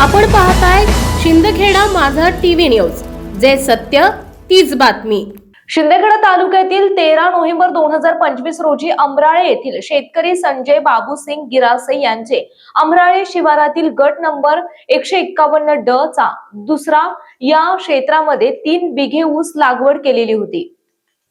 आपण पाहताय शिंदखेडा माझा टीव्ही न्यूज. जे सत्य तीच बातमी. शिंदेखेडा तालुक्यातील तेरा नोव्हेंबर दोन हजार पंचवीस रोजी अमराळे येथील शेतकरी संजय बाबूसिंग गिरासे यांचे अमराळे शिवारातील गट नंबर एकशे एक्कावन्न ड चा दुसरा या क्षेत्रामध्ये तीन बिघे ऊस लागवड केलेली होती.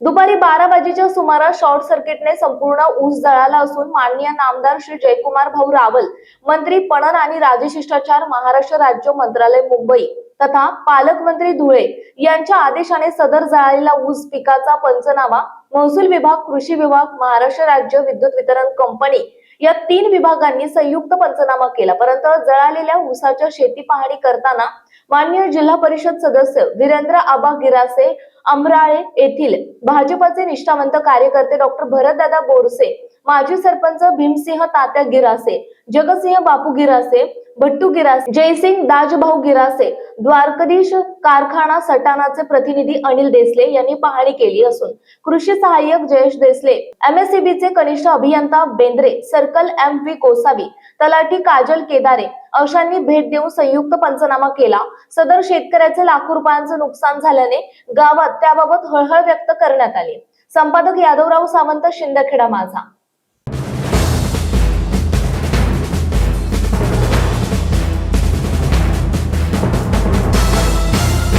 दुपारी बारा वाजेच्या सुमारास शॉर्ट सर्किटने संपूर्ण ऊस जळाला असून माननीय नामदार श्री जयकुमार भाऊ रावल मंत्री पणन आणि राजशिष्टाचार महाराष्ट्र राज्य मंत्रालय मुंबई तथा पालकमंत्री धुळे यांच्या आदेशाने सदर जळालेला ऊस पिकाचा पंचनामा महसूल विभाग कृषी विभाग महाराष्ट्र राज्य विद्युत वितरण कंपनी या तीन विभागांनी संयुक्त पंचनामा केला. परंतु जळालेल्या ऊसाच्या शेती पाहणी करताना माननीय जिल्हा परिषद सदस्य वीरेंद्र आबा गिरासे अमराळे येथील भाजपचे निष्ठावंत कार्यकर्ते डॉक्टर भरतदादा बोरसे माजी सरपंच भीमसिंह तात्या गिरासे जगसिंह बापू गिरासे भट्टू गिरासे जयसिंग दाजभाऊ गिरासे द्वारकधीश कारखाना सटाणाचे प्रतिनिधी अनिल देसले यांनी पाहणी केली असून कृषी सहाय्यक जयेश देसले MSCB चे कनिष्ठ अभियंता Bendre circle M V Kosavi तलाठी काजल केदारे अशांनी भेट देऊन संयुक्त पंचनामा केला. सदर शेतकऱ्याचे लाखो रुपयांचे नुकसान झाल्याने गावात त्याबाबत हळहळ व्यक्त करण्यात आली. संपादक यादवराव सावंत शिंदखेडा माझा.